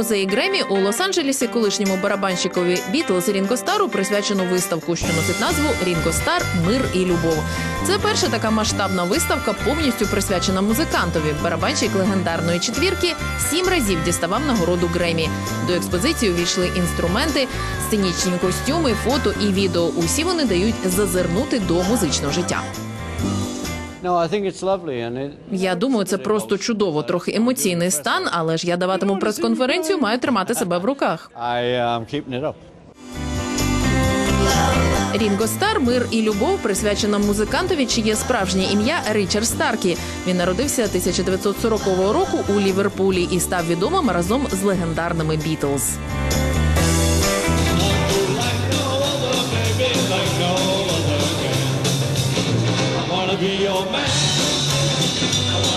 музеї Гремі у Лос-Анджелесі колишньому барабанщикові Бітлз Рінго Стару присвячено виставку, що носить назву Рінго Стар Мир і любов. Це перша така масштабна виставка, повністю присвячена музикантові. Барабанщик легендарної четвірки сім разів діставав нагороду Гремі. До експозиції увійшли інструменти, сценічні костюми, фото і відео. Усі вони дають зазирнути до музичного життя. Я думаю, це просто чудово, трохи емоційний стан, але ж я даватиму прес-конференцію, маю тримати себе в руках. Up. Рінго Стар, мир і любов присвячена музикантові, чиє справжнє ім'я Річард Старкі. Він народився 1940 року у Ліверпулі і став відомим разом з легендарними Бітлз.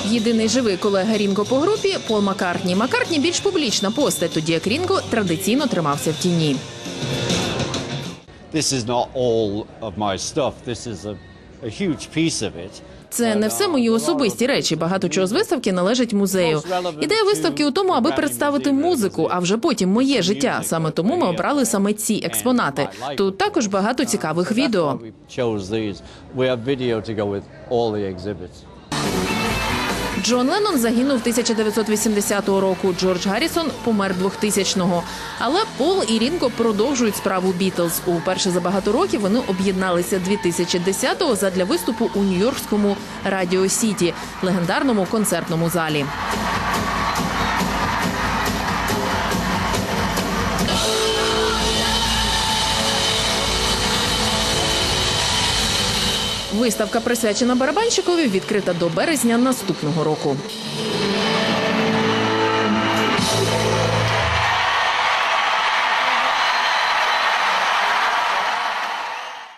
Єдиний живий колега Рінго по групі Пол Маккартні. Маккартні більш публічна постать, тоді як Рінго традиційно тримався в тіні. This is not all of my stuff. This is a, Це не все мої особисті речі. Багато чого з виставки належить музею. Ідея виставки у тому, аби представити музику, а вже потім моє життя. Саме тому ми обрали саме ці експонати. Тут також багато цікавих відео. Джон Леннон загинув 1980 року. Джордж Гаррісон помер 2000-го. Але Пол і Рінго продовжують справу Бітлз. Уперше за багато років вони об'єдналися 2010-го задля виступу у Нью-Йоркському Радіо Сіті, легендарному концертному залі. Виставка присвячена барабанщикові відкрита до березня наступного року.